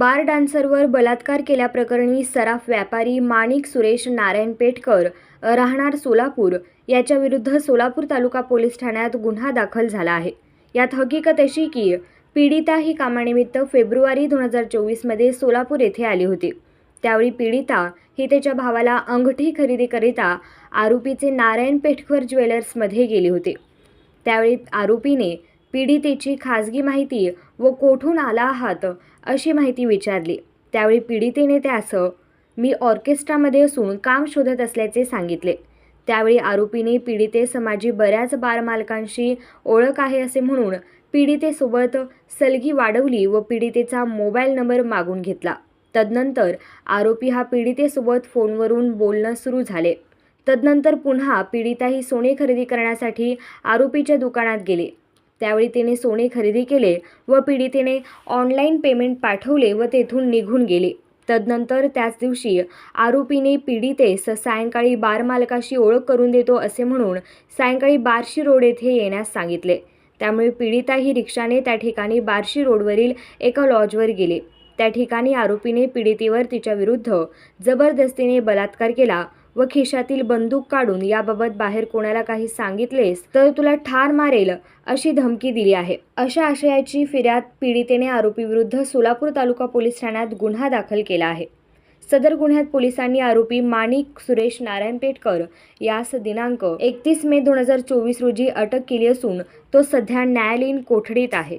बार डान्सरवर बलात्कार केल्याप्रकरणी सराफ व्यापारी माणिक सुरेश नारायण पेटकर राहणार सोलापूर याच्या विरुद्ध सोलापूर तालुका पोलीस ठाण्यात गुन्हा दाखल झाला आहे. यात हकीकत अशी की पीडिता ही कामानिमित्त फेब्रुवारी दोन हजार चोवीसमध्ये सोलापूर येथे आली होती. त्यावेळी पीडिता ही त्याच्या भावाला अंगठी खरेदीकरिता आरोपीचे नारायण पेठकर ज्वेलर्समध्ये गेली होती. त्यावेळी आरोपीने पीडितेची खाजगी माहिती व कोठून आला आहात अशी माहिती विचारली. त्यावेळी पीडितेने त्यास मी ऑर्केस्ट्रामध्ये असून काम शोधत असल्याचे सांगितले. त्यावेळी आरोपीने पीडितेस माझी बऱ्याच बारमालकांशी ओळख आहे असे म्हणून पीडितेसोबत सलगी वाढवली व पीडितेचा मोबाईल नंबर मागून घेतला. तदनंतर आरोपी हा पीडितेसोबत फोनवरून बोलणं सुरू झाले. तदनंतर पुन्हा पीडिता ही सोने खरेदी करण्यासाठी आरोपीच्या दुकानात गेली. त्यावेळी तिने सोने खरेदी केले व पीडितेने ऑनलाईन पेमेंट पाठवले व तेथून निघून गेले. तदनंतर त्याच दिवशी आरोपीने पीडितेस सायंकाळी बार मालकाशी ओळख करून देतो असे म्हणून सायंकाळी बार्शी रोड येथे येण्यास सांगितले. त्यामुळे पीडिता ही रिक्षाने त्या ठिकाणी बार्शी रोडवरील एका लॉजवर गेले. त्या ठिकाणी आरोपीने पीडितेवर तिच्या विरुद्ध जबरदस्तीने बलात्कार केला व खिशातील बंदूक काढून याबाबत बाहेर कोणाला काही सांगितलेस तर तुला ठार मारेल अशी धमकी दिली आहे. अशा आशयाची फिर्याद पीडितेने आरोपीविरुद्ध सोलापूर तालुका पोलीस ठाण्यात गुन्हा दाखल केला आहे. सदर गुन्ह्यात पोलिसांनी आरोपी माणिक सुरेश नारायण पेटकर यास दिनांक एकतीस मे दोन हजार चोवीस रोजी अटक केली असून तो सध्या न्यायालयीन कोठडीत आहे.